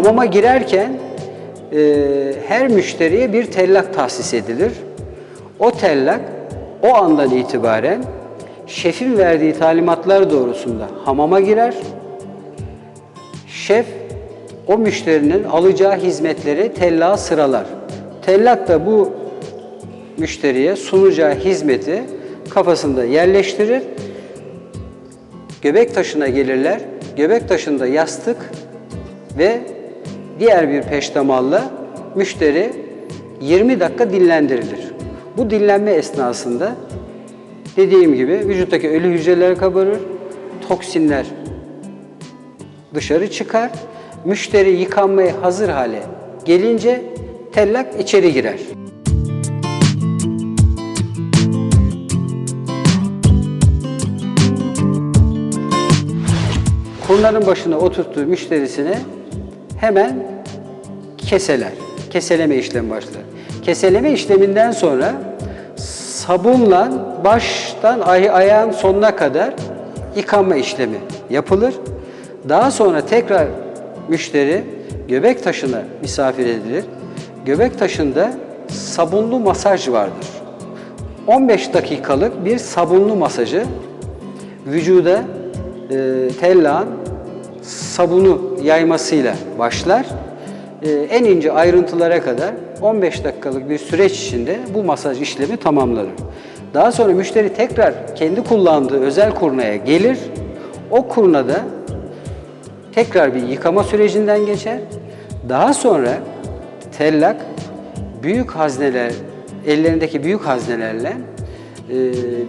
Hamama girerken e, her müşteriye bir tellak tahsis edilir. O tellak o andan itibaren şefin verdiği talimatlar doğrusunda hamama girer. Şef o müşterinin alacağı hizmetleri tellağa sıralar. Tellak da bu müşteriye sunacağı hizmeti kafasında yerleştirir. Göbek taşına gelirler. Göbek taşında yastık ve diğer bir peştemalla müşteri 20 dakika dinlendirilir. Bu dinlenme esnasında dediğim gibi vücuttaki ölü hücreler kabarır, toksinler dışarı çıkar. Müşteri yıkanmaya hazır hale gelince tellak içeri girer. Kurnların başına oturttuğu müşterisine hemen keseler. Keseleme işlemi başlar. Keseleme işleminden sonra sabunla baştan ay ayağın sonuna kadar yıkanma işlemi yapılır. Daha sonra tekrar müşteri göbek taşına misafir edilir. Göbek taşında sabunlu masaj vardır. 15 dakikalık bir sabunlu masajı vücuda e, tellağın sabunu yaymasıyla başlar. E, en ince ayrıntılara kadar 15 dakikalık bir süreç içinde bu masaj işlemi tamamlanır. Daha sonra müşteri tekrar kendi kullandığı özel kurnaya gelir. O kurnada tekrar bir yıkama sürecinden geçer. Daha sonra tellak büyük hazneler, ellerindeki büyük haznelerle e,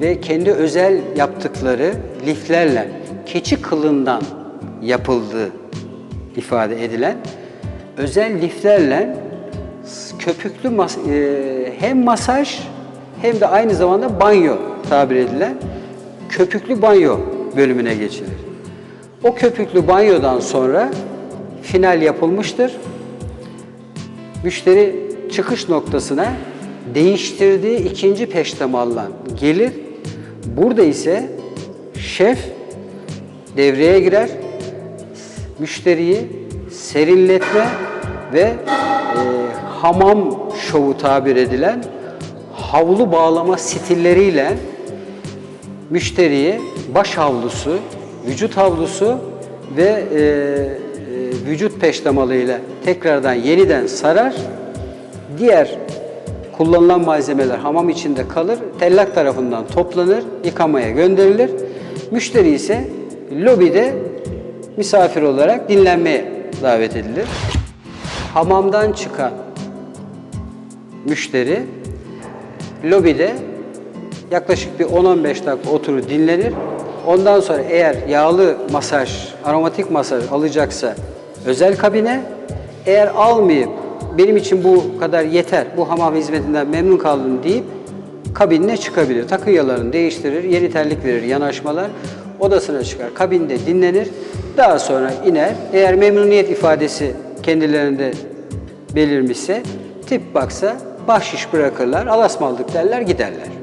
ve kendi özel yaptıkları liflerle keçi kılından yapıldığı ifade edilen özel liflerle köpüklü mas- e, hem masaj hem de aynı zamanda banyo tabir edilen köpüklü banyo bölümüne geçilir. O köpüklü banyodan sonra final yapılmıştır. Müşteri çıkış noktasına değiştirdiği ikinci peştemalla gelir. Burada ise şef devreye girer. Müşteriyi serinletme ve e, hamam şovu tabir edilen havlu bağlama stilleriyle müşteriye baş havlusu, vücut havlusu ve e, e, vücut peştemalıyla tekrardan yeniden sarar. Diğer kullanılan malzemeler hamam içinde kalır, tellak tarafından toplanır, yıkamaya gönderilir. Müşteri ise lobide misafir olarak dinlenmeye davet edilir. Hamamdan çıkan müşteri lobide yaklaşık bir 10-15 dakika oturur dinlenir. Ondan sonra eğer yağlı masaj, aromatik masaj alacaksa özel kabine, eğer almayıp benim için bu kadar yeter, bu hamam hizmetinden memnun kaldım deyip kabinine çıkabilir. Takı yalarını değiştirir, yeni terlik verir, yanaşmalar. Odasına çıkar, kabinde dinlenir. Daha sonra iner. Eğer memnuniyet ifadesi kendilerinde belirmişse tip baksa bahşiş bırakırlar, alasmaldık derler giderler.